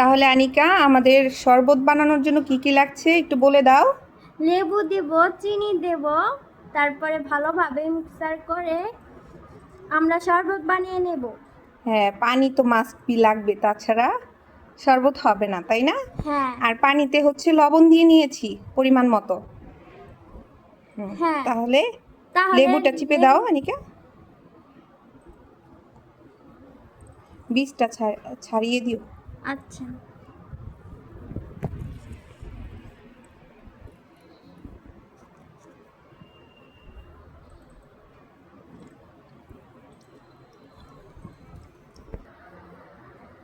তাহলে আনিকা আমাদের শরবত বানানোর জন্য কি কি লাগছে একটু বলে দাও। লেবু দেব চিনি দেব তারপরে ভালোভাবে মিক্সার করে আমরা শরবত বানিয়ে নেব। হ্যাঁ পানি তো মাস্ট বি লাগবে তাছাড়া শরবত হবে না তাই না? হ্যাঁ। আর পানিতে হচ্ছে লবণ দিয়ে নিয়েছি পরিমাণ মতো। হ্যাঁ। তাহলে তাহলে লেবুটা চিপে দাও আনিকা। বীজটা ছাড়- ছাড়িয়ে দিও। আচ্ছা।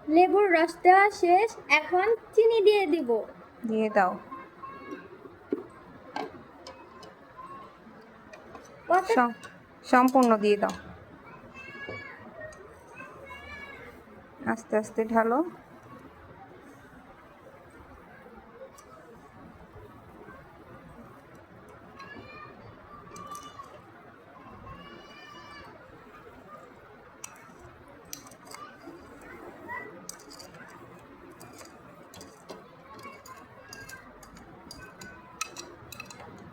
লেবুর রস দেওয়া শেষ এখন চিনি দিয়ে দিব। দিয়ে দাও। সম্পূর্ণ দিয়ে দাও। আস্তে আস্তে ঢালো।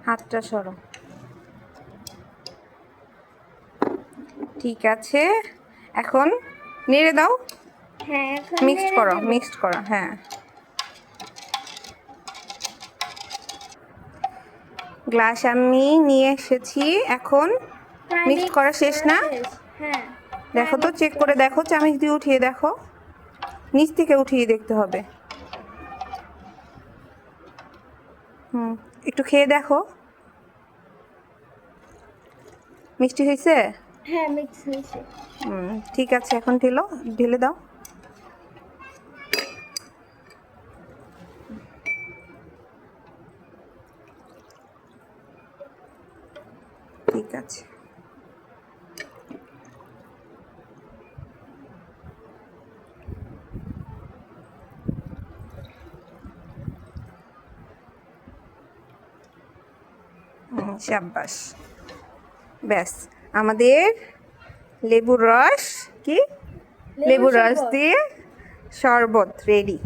হাতটা সরো। ঠিক আছে। এখন নেড়ে দাও। হ্যাঁ মিক্সড করো মিক্সড করো হ্যাঁ। গ্লাস আমি নিয়ে এসেছি। এখন mix করা শেষ না? হ্যাঁ। দেখো তো চেক করে দেখো চামিচ দিয়ে উঠিয়ে দেখো নিচ থেকে উঠিয়ে দেখতে হবে। হুম একটু খেয়ে দেখো। মিষ্টি হয়েছে? হ্যাঁ মিক্স হয়েছে। হুম ঠিক আছে এখন ঢেলো ঢেলে দাও। ঠিক আছে। হুম, শাবাশ ব্যাস আমাদের লেবুর রস কি? লেবুর রস দিয়ে শরবত রেডি